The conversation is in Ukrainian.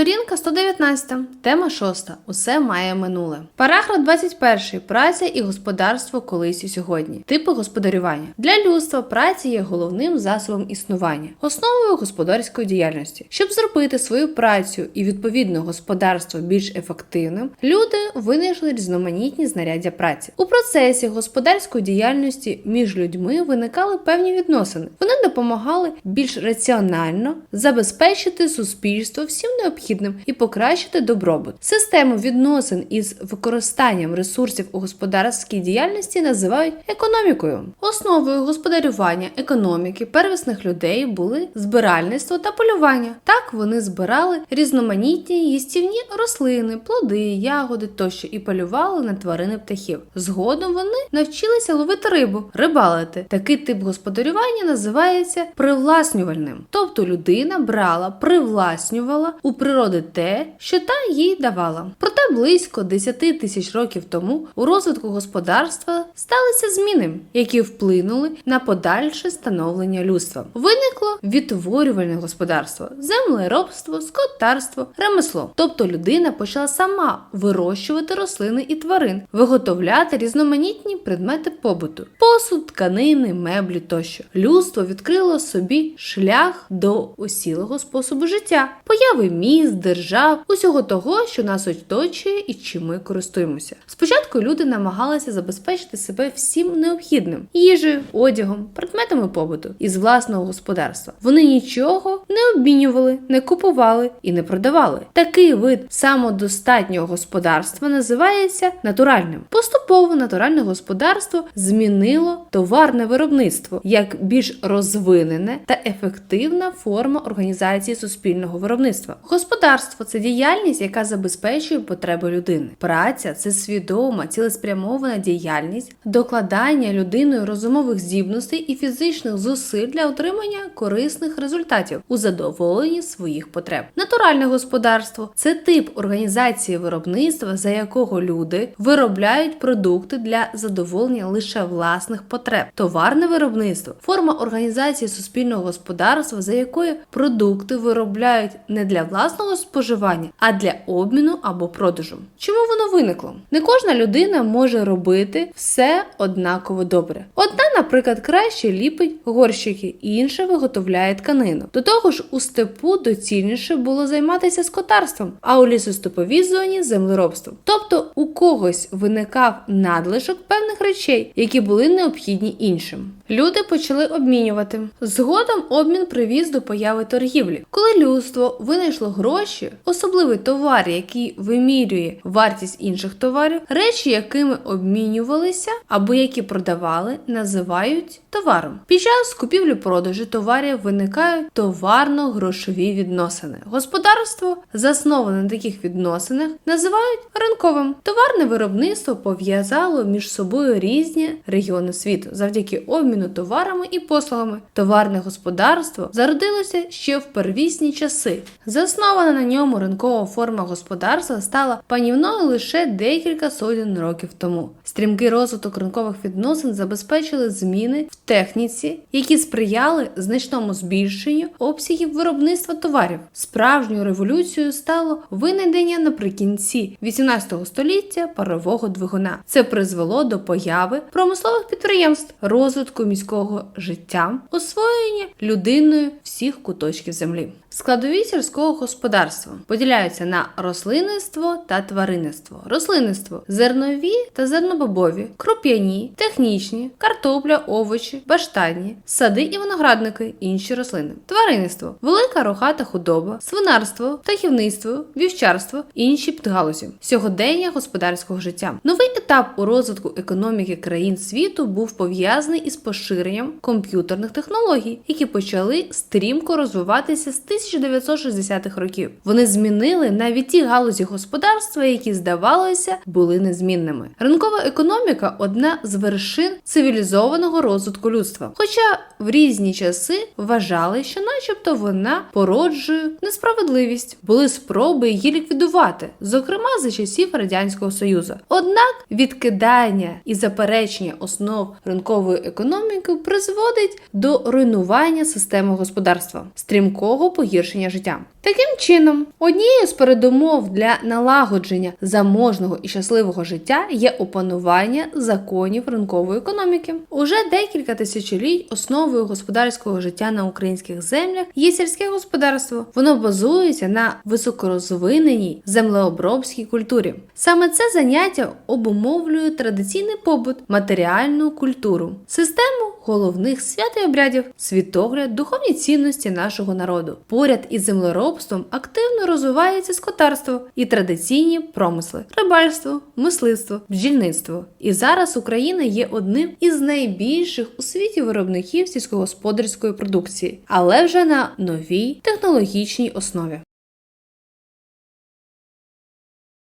Сторінка 119, тема 6. Усе має минуле. Параграф 21. Праця і господарство колись і сьогодні. Типи господарювання. Для людства праця є головним засобом існування, основою господарської діяльності. Щоб зробити свою працю і відповідно господарство більш ефективним, люди винайшли різноманітні знаряддя праці. У процесі господарської діяльності між людьми виникали певні відносини. Вони допомагали більш раціонально забезпечити суспільство всім необхідним і покращити добробут. Систему відносин із використанням ресурсів у господарській діяльності називають економікою. Основою господарювання економіки первісних людей були збиральництво та полювання. Так вони збирали різноманітні їстівні рослини, плоди, ягоди тощо і полювали на тварини птахів. Згодом вони навчилися ловити рибу, рибалити. Такий тип господарювання називається привласнювальним. Тобто людина брала, привласнювала у природи те, що та їй давала. Проте близько 10 тисяч років тому у розвитку господарства сталися зміни, які вплинули на подальше становлення людства. Виникло відтворювальне господарство, землеробство, скотарство, ремесло. Тобто людина почала сама вирощувати рослини і тварин, виготовляти різноманітні предмети побуту, посуд, тканини, меблі тощо. Людство відкрило собі шлях до осілого способу життя, появи міст, держав, усього того, що нас оточує і чим ми користуємося. Спочатку люди намагалися забезпечити себе всім необхідним їжею, одягом, предметами побуту із власного господарства. Вони нічого не обмінювали, не купували і не продавали. Такий вид самодостатнього господарства називається натуральним. Поступово натуральне господарство змінило товарне виробництво як більш розвинене та ефективна форма організації суспільного виробництва. Господарство це діяльність, яка забезпечує потреби людини. Праця це свідома, цілеспрямована діяльність, докладання людиною розумових здібностей і фізичних зусиль для отримання корисних результатів у задоволенні своїх потреб. Натуральне господарство це тип організації виробництва, за якого люди виробляють продукти для задоволення лише власних потреб. Товарне виробництво форма організації суспільного господарства, за якою продукти виробляють не для власного споживання, а для обміну або продажу. Чому воно виникло? Не кожна людина може робити все однаково добре. Одна, наприклад, краще ліпить горщики, інша виготовляє тканину. До того ж, у степу доцільніше було займатися скотарством, а у лісостеповій зоні землеробством. Тобто у когось виникав надлишок певних речей, які були необхідні іншим. Люди почали обмінювати. Згодом обмін привіз до появи торгівлі. Коли людство винайшло гроші, особливий товар, який вимірює вартість інших товарів, речі, якими обмінювалися або які продавали, називають товаром. Під час купівлі-продажу товарів виникають товарно-грошові відносини. Господарство, засноване на таких відносинах, називають ринковим. Товарне виробництво пов'язало між собою різні регіони світу завдяки обміну товарами і послугами. Товарне господарство зародилося ще в первісні часи. Заснована на ньому ринкова форма господарства стала панівною лише декілька сотень років тому. Стрімкий розвиток ринкових відносин забезпечили зміни в техніці, які сприяли значному збільшенню обсягів виробництва товарів. Справжньою революцією стало винайдення наприкінці 18 століття парового двигуна. Це призвело до появи промислових підприємств, розвитку міського життя, освоєння людиною всіх куточків землі. Складові сільського господарства поділяються на рослинництво та тваринництво. Рослинництво зернові та зернобобові, круп'яні, технічні, картопля, овочі, баштанні, сади і виноградники, інші рослини. Тваринництво велика рогата худоба, свинарство, птахівництво, вівчарство, інші підгалузі. Сьогодення господарського життя. Новий етап у розвитку економіки країн світу був пов'язаний із поширенням комп'ютерних технологій, які почали стрімко розвиватися з 1960-х років. Вони змінили навіть ті галузі господарства, які здавалося були незмінними. Ринкова економіка одна з вершин цивілізованого розвитку людства. Хоча в різні часи вважали, що, начебто, вона породжує несправедливість, були спроби її ліквідувати, зокрема за часів радянського союзу. Однак відкидання і заперечення основ ринкової економіки призводить до руйнування системи господарства, стрімкого погіршення погіршення життя. Таким чином, однією з передумов для налагодження заможного і щасливого життя є опанування законів ринкової економіки. Уже декілька тисячоліть основою господарського життя на українських землях є сільське господарство. Воно базується на високорозвиненій землеобробській культурі. Саме це заняття обумовлює традиційний побут, матеріальну культуру, систему головних свят і обрядів, світогляд, духовні цінності нашого народу. Поряд із землеробством активно розвивається скотарство і традиційні промисли, рибальство, мисливство, бджільництво. І зараз Україна є одним із найбільших у світі виробників сільськогосподарської продукції, але вже на новій технологічній основі.